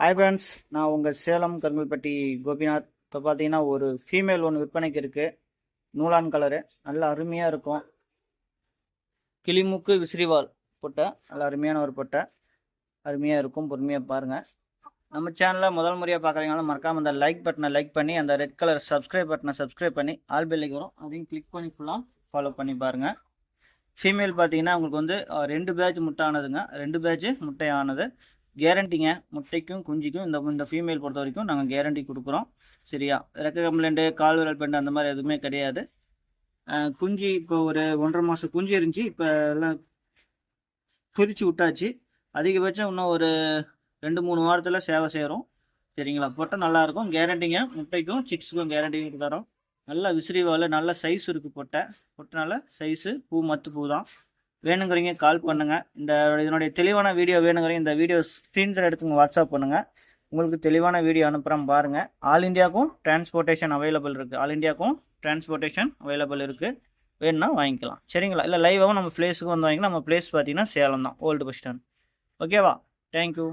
Hi friends நான் உங்கள் சேலம் கருங்கல்பட்டி கோபிநாத். இப்போ பார்த்தீங்கன்னா ஒரு ஃபீமேல் ஒன்று விற்பனைக்கு இருக்குது நூலான் கலரு நல்ல அருமையாக இருக்கும். கிளிமுக்கு விசிறிவால் பொட்டை. நல்ல அருமையான ஒரு பொட்டை. அருமையாக இருக்கும். பொறுமையாக பாருங்கள் நம்ம சேனலில் முதல் முறையாக பார்க்குறீங்களா மறக்காமல் அந்த லைக் பட்டனை லைக் பண்ணி அந்த ரெட் கலர் சப்ஸ்கிரைப் பட்டனை சப்ஸ்கிரைப் பண்ணி ஆல் பெல்லைக்கு வரும் அதையும் கிளிக் பண்ணி ஃபுல்லாக ஃபாலோ பண்ணி பாருங்கள் ஃபீமேல் பார்த்தீங்கன்னா உங்களுக்கு வந்து ரெண்டு பேட்ச் முட்டை ஆனதுங்க. ரெண்டு பேட்ச் முட்டை ஆனது. கேரண்டிங்க. முட்டைக்கும் குஞ்சிக்கும் இந்த இந்த ஃபீமேல் பொறுத்த வரைக்கும் நாங்கள் கேரண்டி கொடுக்குறோம். சரியா? ரெக்க கம்ப்ளைண்ட்டு கால் விரல் பெண்டு அந்த மாதிரி எதுவுமே கிடையாது. குஞ்சு இப்போ ஒரு ஒன்றரை மாதம் குஞ்சு இருந்துச்சு இப்போ எல்லாம் பிரித்து விட்டாச்சு. அதிகபட்சம் இன்னும் ஒரு ரெண்டு மூணு வாரத்தில் சேவை செய்கிறோம் சரிங்களா? பொட்டை நல்லாயிருக்கும். கேரண்டிங்க முட்டைக்கும் சிக்ஸுக்கும் கேரண்டி தரோம். நல்ல விசிறிவால் நல்ல சைஸ் இருக்குது பொட்டை. பொட்டை நல்ல சைஸு பூ மத்து பூ தான். வேணுங்கிறீங்க கால் பண்ணுங்கள் இந்த இதனுடைய தெளிவான வீடியோ வேணுங்கிறீங்க இந்த வீடியோ ஸ்க்ரீன்ஷாட் எடுத்து உங்கள் வாட்ஸ்அப் பண்ணுங்கள் உங்களுக்கு தெளிவான வீடியோ அனுப்புகிறேன் பாருங்கள் ஆல் இந்தியாவுக்கும் டிரான்ஸ்போர்ட்டேஷன் அவைலபிள் இருக்குது ஆல் இந்தியாவுக்கும் டிரான்ஸ்போர்ட்டேஷன் அவைலபிள் இருக்குது வேணும்னா வாங்கிக்கலாம். சரிங்களா? இல்லை லைவாகவும் நம்ம பிளேஸுக்கு வந்து வாங்கிக்கலாம். நம்ம பிளேஸ் பார்த்தீங்கன்னா சேலம் தான். ஓல்டு பஸ் ஸ்டாண்ட் ஓகேவா தேங்க்யூ